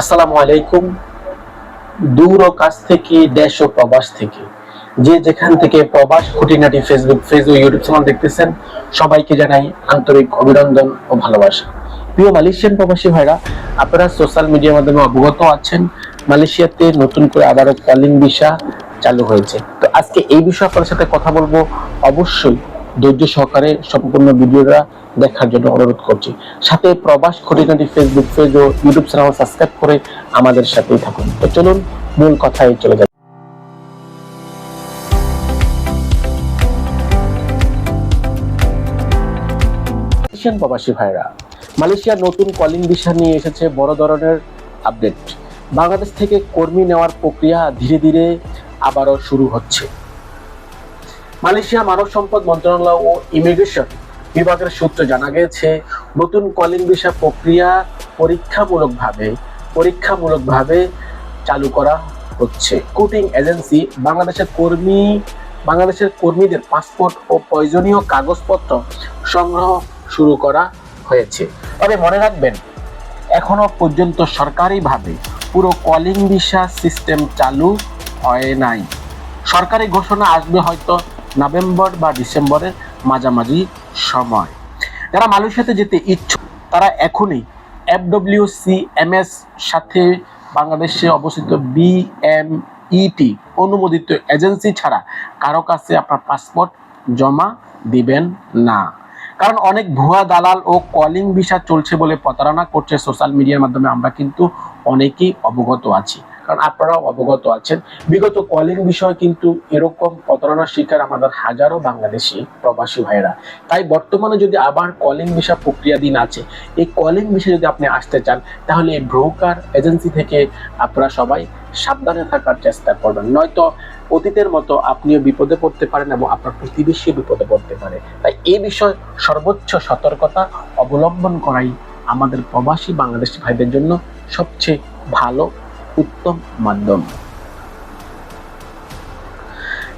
আসসালামু আলাইকুম, দূর কাছ থেকে, দেশ ও প্রবাস থেকে। যে যেখান থেকে প্রবাস, খুঁটিনাটি ফেসবুক ও ইউটিউব চ্যানেল দেখতেছেন, সবাইকে জানাই আন্তরিক অভিনন্দন ও ভালোবাসা। প্রিয় মালয়েশিয়ান প্রবাসী ভাইরা, আপনারা সোশ্যাল মিডিয়ার মাধ্যমে অবগত আছেন, মালয়েশিয়াতে নতুন করে আবারও কলিং ভিসা চালু হয়েছে। তো আজকে এই বিষয়ে আপনার সাথে কথা বলব অবশ্যই। ধৈর্য সহকারে সম্পূর্ণ ভিডিওটা দেখার জন্য অনুরোধ করছি। সাথে প্রবাস খুঁটিনাটি ফেসবুক পেজ ও ইউটিউব চ্যানেল সাবস্ক্রাইব করে আমাদের সাথেই থাকুন। তো চলুন, মূল কথায় চলে মালয়েশিয়ান প্রবাসী ভাইরা, মালয়েশিয়ার নতুন কলিং ভিসা নিয়ে এসেছে বড় ধরনের আপডেট বাংলাদেশ থেকে কর্মী নেওয়ার প্রক্রিয়া ধীরে ধীরে আবারও শুরু হচ্ছে। মালয়েশিয়া মানব সম্পদ মন্ত্রণালয় ও ইমিগ্রেশন বিভাগের সূত্রে জানা গেছে, নতুন কলিং ভিসা প্রক্রিয়া পরীক্ষামূলকভাবে পরীক্ষামূলকভাবে চালু করা হচ্ছে। কোটিং এজেন্সি বাংলাদেশের কর্মী, বাংলাদেশের কর্মীদের পাসপোর্ট ও প্রয়োজনীয় কাগজপত্র সংগ্রহ শুরু করা হয়েছে। তবে মনে রাখবেন, এখনও পর্যন্ত সরকারিভাবে পুরো কলিং ভিসা সিস্টেম চালু হয় নাই। সরকারি ঘোষণা আসবে হয়তো নভেম্বর বা ডিসেম্বরের মাঝামাঝি সময়। যারা মালয়েশিয়াতে যেতে ইচ্ছুক, তারা এখনই এফডব্লিউসি এম এস সাথে বাংলাদেশে অবস্থিত বিএমইটি অনুমোদিত এজেন্সি ছাড়া কারও কাছে আপনার পাসপোর্ট জমা দিবেন না। কারণ অনেক ভুয়া দালাল ও কলিং ভিসা চলছে বলে প্রতারণা করছে সোশ্যাল মিডিয়ার মাধ্যমে। আমরা কিন্তু অনেকেই অবগত আছি। কারণ আপনারাও অবগত আছেন। বিগত কলিং বিষয় কিন্তু এরকম প্রতারণার শিকার আমাদের হাজারো বাংলাদেশি প্রবাসী ভাইরা তাই বর্তমানে যদি আবার কলিং ভিসা প্রক্রিয়াধীন আছে, এই কলিং ভিসা যদি আপনি আসতে চান, তাহলে এই ব্রোকার এজেন্সি থেকে আপনারা সবাই সাবধানে থাকার চেষ্টা করবেন। নয়তো অতীতের মতো আপনিও বিপদে পড়তে পারেন এবং আপনার প্রতিবেশী বিপদে পড়তে পারে। তাই এই বিষয়ে সর্বোচ্চ সতর্কতা অবলম্বন করাই আমাদের প্রবাসী বাংলাদেশি ভাইদের জন্য সবচেয়ে ভালো উত্তম মাধ্যম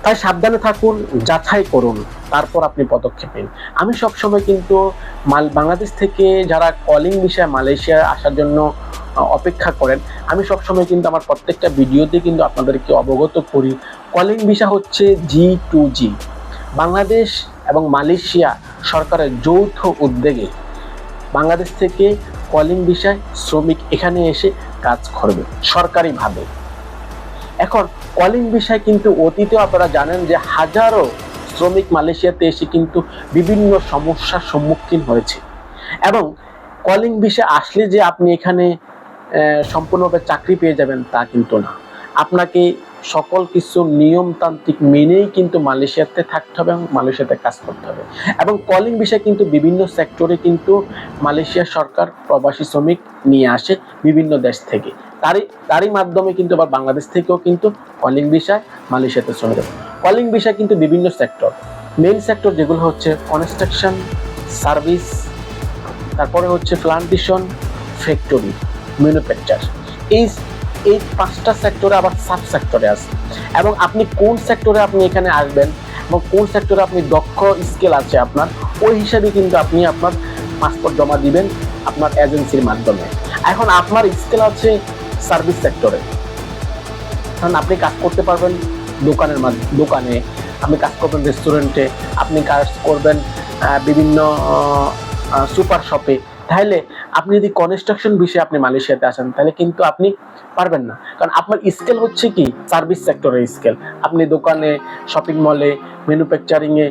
তাই সাবধানে থাকুন, যাচাই করুন, তারপর আপনি পদক্ষেপ নিন। আমি সবসময় কিন্তু মাল, বাংলাদেশ থেকে যারা কলিং বিষয়ে মালয়েশিয়া আসার জন্য অপেক্ষা করেন, আমি সবসময় কিন্তু আমার প্রত্যেকটা ভিডিওতে কিন্তু আপনাদেরকে অবগত করি। কলিং ভিসা হচ্ছে জি টু জি বাংলাদেশ এবং মালয়েশিয়া সরকারের যৌথ উদ্যোগে বাংলাদেশ থেকে কলিং ভিসায় শ্রমিক এখানে এসে কাজ করবে, সরকারিভাবে। এখন, কলিং বিষয় কিন্তু অতীতে আপনারা জানেন যে হাজারো শ্রমিক মালয়েশিয়াতে এসে কিন্তু বিভিন্ন সমস্যার সম্মুখীন হয়েছে। এবং কলিং বিষয় আসলে যে আপনি এখানে সম্পূর্ণভাবে চাকরি পেয়ে যাবেন তা কিন্তু না। আপনাকে সকল কিছু নিয়মতান্ত্রিক মেনেই কিন্তু মালয়েশিয়াতে থাকতে হবে এবং মালয়েশিয়াতে কাজ করতে হবে। এবং কলিং বিষয় কিন্তু বিভিন্ন সেক্টরে কিন্তু মালয়েশিয়া সরকার প্রবাসী শ্রমিক নিয়ে আসে বিভিন্ন দেশ থেকে। তারই তারই মাধ্যমে কিন্তু আবার বাংলাদেশ থেকেও কিন্তু কলিং বিষয় মালয়েশিয়াতে শ্রমিক কলিং বিষয় কিন্তু বিভিন্ন সেক্টর মেইন সেক্টর যেগুলো হচ্ছে কনস্ট্রাকশন সার্ভিস তারপরে হচ্ছে প্লান্টেশন ফ্যাক্টরি ম্যানুফ্যাকচার এই এই পাঁচটা সেক্টরে আবার সাব সেক্টরে আছে। এবং আপনি কোন সেক্টরে আপনি এখানে আসবেন এবং কোন সেক্টরে আপনি দক্ষ স্কেল আছে আপনার, ওই হিসাবে কিন্তু আপনি আপনার পাসপোর্ট জমা দিবেন আপনার এজেন্সির মাধ্যমে। এখন আপনার স্কেল আছে সার্ভিস সেক্টরে কারণ আপনি কাজ করতে পারবেন দোকানের মাধ্যমে দোকানে, আপনি কাজ করবেন রেস্টুরেন্টে আপনি কাজ করবেন বিভিন্ন সুপার শপে তাহলে আপনি যদি কনস্ট্রাকশন বিষয়ে আপনি মালয়েশিয়াতে আসেন, তাহলে কিন্তু আপনি পারবেন না। কারণ আপনার স্কেল হচ্ছে কি? সার্ভিস সেক্টরের স্কেল আপনি দোকানে শপিং মলে ম্যানুফ্যাকচারিংয়ে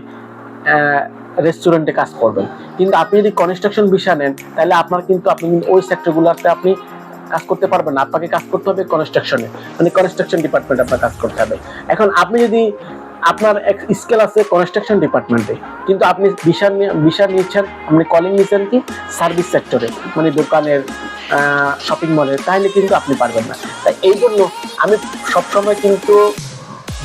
রেস্টুরেন্টে কাজ করবেন। কিন্তু আপনি যদি কনস্ট্রাকশন বিষয় নেন, তাহলে আপনার কিন্তু, আপনি ওই সেক্টরগুলোতে আপনি কাজ করতে পারবেন না। আপনাকে কাজ করতে হবে কনস্ট্রাকশনে মানে কনস্ট্রাকশন ডিপার্টমেন্ট আপনার কাজ করতে হবে। এখন আপনি যদি আপনার এক স্কেল আছে কনস্ট্রাকশন ডিপার্টমেন্টে কিন্তু আপনি বিশাল বিশাল নিচ্ছেন, আপনি কলিং নিচ্ছেন কি? সার্ভিস সেক্টরে মানে দোকানের শপিং মলের তাহলে কিন্তু আপনি পারবেন না। তাই এই জন্য আমি সবসময় কিন্তু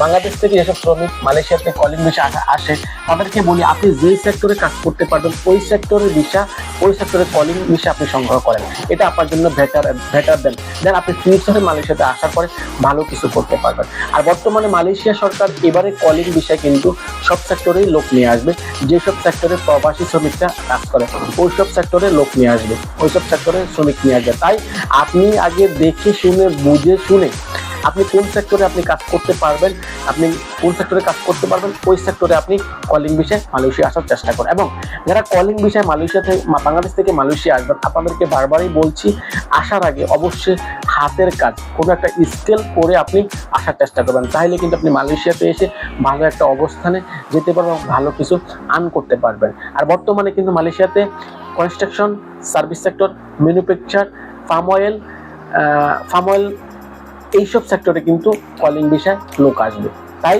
বাংলাদেশ থেকে যেসব শ্রমিক মালয়েশিয়াতে কলিং ভিসা আসে তাদেরকে বলি আপনি যেই সেক্টরে কাজ করতে পারবেন, ওই সেক্টরের ভিসা ওই সেক্টরের কলিং ভিসা আপনি সংগ্রহ করেন। এটা আপনার জন্য বেটার বেটার দেন দেন আপনি ফিউচারে মালয়েশিয়াতে আসার পরে ভালো কিছু করতে পারবেন। আর বর্তমানে মালয়েশিয়া সরকার এবারে কলিং বিষয় কিন্তু সব সেক্টরেই লোক নিয়ে আসবে, যেসব সেক্টরে প্রবাসী শ্রমিকরা কাজ করে ওই সব সেক্টরে লোক নিয়ে আসবে ওই সব সেক্টরে শ্রমিক নিয়ে আসবে। তাই আপনি আগে দেখে শুনে, বুঝে শুনে আপনি কোন সেক্টরে আপনি কাজ করতে পারবেন, আপনি কোন সেক্টরে কাজ করতে পারবেন, ওই সেক্টরে আপনি কলিং বিষয়ে মালয়েশিয়া আসার চেষ্টা করেন। এবং যারা কলিং বিষয়ে মালয়েশিয়া থেকে বাংলাদেশ থেকে মালয়েশিয়া আসবেন, আপনাদেরকে বারবারই বলছি, আসার আগে অবশ্যই হাতের কাজ, কোনো একটা স্কেল করে আপনি আসার চেষ্টা করবেন। তাহলে কিন্তু আপনি মালয়েশিয়াতে এসে ভালো একটা অবস্থানে যেতে পারবেন ভালো কিছু আর্ন করতে পারবেন। আর বর্তমানে কিন্তু মালয়েশিয়াতে construction service sector manufacture farm oil farm oil এইসব সেক্টরে কিন্তু কলিং বিষয় লোক আসবে। তাই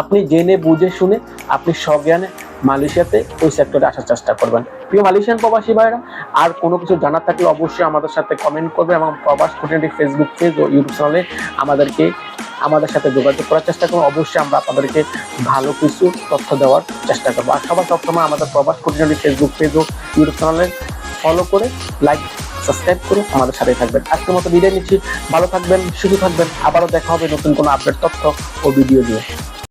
আপনি জেনে, বুঝে, শুনে আপনি সজ্ঞানে মালয়েশিয়াতে ওই সেক্টরে আসার চেষ্টা করবেন। প্রিয় মালয়েশিয়ান প্রবাসী ভাইরা আর কোনো কিছু জানার থাকলে অবশ্যই আমাদের সাথে কমেন্ট করবে এবং প্রবাস খুঁটিনাটি ফেসবুক পেজ ও ইউটিউব চ্যানেলে আমাদেরকে, আমাদের সাথে যোগাযোগ করার চেষ্টা করব অবশ্যই আমরা আপনাদেরকে ভালো কিছু তথ্য দেওয়ার চেষ্টা করব। আর সবার সবসময় আমাদের প্রবাস খুঁটিনাটি ফেসবুক পেজ ও ইউটিউব চ্যানেলে ফলো করে লাইক সাবস্ক্রাইব করে আমাদের সাথে থাকবেন। আজকের মতো বিদায় নিচ্ছি। ভালো থাকবেন, সুস্থ থাকবেন। আবারও দেখা হবে নতুন কোনো আপডেট তথ্য ও ভিডিও দিয়ে